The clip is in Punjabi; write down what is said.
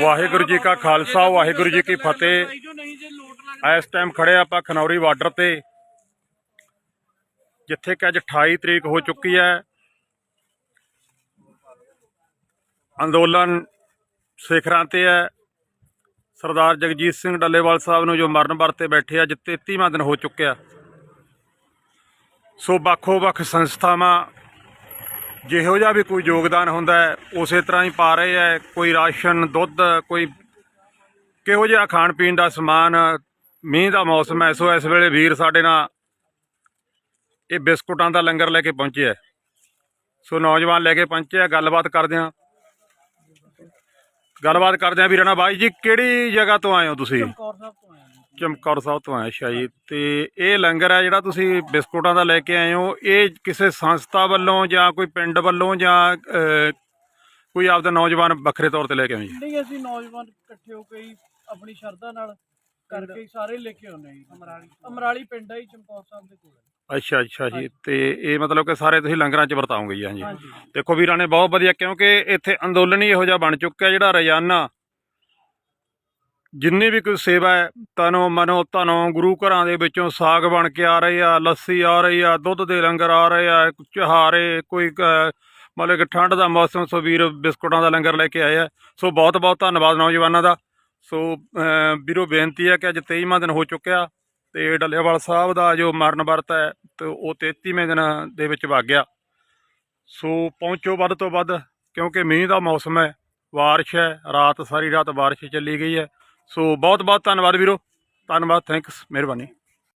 ਵਾਹਿਗੁਰੂ ਜੀ ਕਾ ਖਾਲਸਾ ਵਾਹਿਗੁਰੂ ਜੀ ਕੀ ਫਤਿਹ। ਇਸ ਟਾਈਮ ਖੜੇ ਆਪਾਂ ਖਨੌਰੀ ਬਾਰਡਰ ਤੇ ਜਿੱਥੇ ਕਿ ਅੱਜ 28 ਤਰੀਕ ਹੋ ਚੁੱਕੀ ਹੈ। ਅੰਦੋਲਨ ਸਿਖਰਾਂ ਤੇ ਹੈ। ਸਰਦਾਰ ਜਗਜੀਤ ਸਿੰਘ ਡੱਲੇਵਾਲ ਸਾਹਿਬ ਨੂੰ ਜੋ ਮਰਨ ਵਰਤੇ ਬੈਠੇ ਆ ਅੱਜ 33ਵਾਂ ਦਿਨ ਹੋ ਚੁੱਕਿਆ। ਸੋ ਵੱਖੋ ਵੱਖ ਸੰਸਥਾਵਾਂ ਜਿਹੋ ਜਿਹਾ ਵੀ ਕੋਈ ਯੋਗਦਾਨ ਹੁੰਦਾ ਉਸੇ ਤਰ੍ਹਾਂ ਹੀ ਪਾ ਰਹੇ ਹੈ। ਕੋਈ ਰਾਸ਼ਨ, ਦੁੱਧ, ਕੋਈ ਕਿਹੋ ਜਿਹਾ ਖਾਣ ਪੀਣ ਦਾ ਸਮਾਨ, ਮੀਂਹ ਦਾ ਮੌਸਮ ਹੈ, ਸੋ ਇਸ ਵੇਲੇ ਵੀਰ ਸਾਡੇ ਨਾਲ ਇਹ ਬਿਸਕੁਟਾਂ ਦਾ ਲੰਗਰ ਲੈ ਕੇ ਪਹੁੰਚਿਆ ਸੋ ਨੌਜਵਾਨ ਲੈ ਕੇ ਪਹੁੰਚੇ ਆ ਗੱਲਬਾਤ ਕਰਦੇ ਆ ਗੱਲਬਾਤ ਕਰਦੇ ਆ ਵੀਰਾਂ ਬਾਈ ਜੀ, ਕਿਹੜੀ ਜਗ੍ਹਾ ਤੋਂ ਆਏ ਹੋ ਤੁਸੀਂ? ਕੌਰ ਸਾਹਿਬ ਤੋਂ ਚਮਕੌਰ ਸਾਹਿਬ ਤੋਂ ਅੱਛਾ ਜੀ। ਤੇ ਇਹ ਲੰਗਰ ਹੈ ਜਿਹੜਾ ਤੁਸੀਂ ਬਿਸਕੁਟਾਂ ਦਾ ਲੈ ਕੇ ਆਏ ਹੋ ਇਹ ਕਿਸੇ ਸੰਸਥਾ ਵੱਲੋਂ ਜਾਂ ਕੋਈ ਪਿੰਡ ਵੱਲੋਂ ਜਾਂ ਕੋਈ ਆਪਦਾ ਨੌਜਵਾਨ ਵੱਖਰੇ ਤੌਰ ਤੇ ਲੈ ਕੇ ਆਏ ਜੀ? ਨਹੀਂ ਅਸੀਂ ਨੌਜਵਾਨ ਇਕੱਠੇ ਹੋ ਕੇ ਹੀ ਆਪਣੀ ਸ਼ਰਧਾ ਨਾਲ ਕਰਕੇ ਹੀ ਸਾਰੇ ਲੈ ਕੇ ਆਉਂਦੇ ਜੀ। ਅਮਰਾਲੀ ਅਮਰਾਲੀ ਪਿੰਡ ਹੈ ਜੀ ਚਮਕੌਰ ਸਾਹਿਬ ਦੇ ਕੋਲ। ਹੈ। ਅੱਛਾ ਅੱਛਾ ਜੀ। ਤੇ ਇਹ ਮਤਲਬ ਕਿ ਸਾਰੇ ਤੁਸੀਂ ਲੰਗਰਾਂ 'ਚ ਵਰਤਾਓਗੇ ਜੀ ਹਾਂਜੀ। ਹਾਂਜੀ। ਦੇਖੋ ਵੀਰਾਂ ਨੇ ਬਹੁਤ ਵਧੀਆ ਕਿਉਂਕਿ ਇੱਥੇ ਅੰਦੋਲਨ ਹੀ ਇਹੋ ਜਿਹਾ ਬਣ ਚੁੱਕਿਆ ਜਿਹੜਾ ਰੋਜ਼ਾਨਾ ਜਿੰਨੀ ਵੀ ਕੋਈ ਸੇਵਾ ਹੈ, ਤਨੋ ਮਨੋ ਧਨੋ ਗੁਰੂ ਘਰਾਂ ਦੇ ਵਿੱਚੋਂ ਸਾਗ ਬਣ ਕੇ ਆ ਰਹੀ ਆ, ਲੱਸੀ ਆ ਰਹੀ ਆ, ਦੁੱਧ ਦੇ ਲੰਗਰ ਆ ਰਹੇ ਆ, ਚਹਾਰੇ, ਕੋਈ ਮਤਲਬ ਕਿ ਠੰਡ ਦਾ ਮੌਸਮ, ਸੋ ਵੀਰ ਬਿਸਕੁਟਾਂ ਦਾ ਲੰਗਰ ਲੈ ਕੇ ਆਏ ਆ। ਸੋ ਬਹੁਤ ਬਹੁਤ ਧੰਨਵਾਦ ਨੌਜਵਾਨਾਂ ਦਾ। ਸੋ ਵੀਰੋ ਬੇਨਤੀ ਹੈ ਕਿ ਅੱਜ 23ਵਾਂ ਦਿਨ ਹੋ ਚੁੱਕਿਆ ਤੇ ਡੱਲੇਵਾਲ ਸਾਹਿਬ ਦਾ ਜੋ ਮਰਨ ਵਰਤ ਹੈ, ਤੇ ਉਹ 33ਵੇਂ ਦਿਨ ਦੇ ਵਿੱਚ ਵਗ ਗਿਆ। ਸੋ ਪਹੁੰਚੋ ਵੱਧ ਤੋਂ ਵੱਧ, ਕਿਉਂਕਿ ਮੀਂਹ ਦਾ ਮੌਸਮ ਹੈ, ਬਾਰਿਸ਼ ਹੈ, ਰਾਤ ਸਾਰੀ ਰਾਤ ਬਾਰਿਸ਼ ਚੱਲੀ ਗਈ ਹੈ। ਸੋ ਬਹੁਤ ਬਹੁਤ ਧੰਨਵਾਦ ਵੀਰੋ। ਧੰਨਵਾਦ ਥੈਂਕਸ ਮਿਹਰਬਾਨੀ।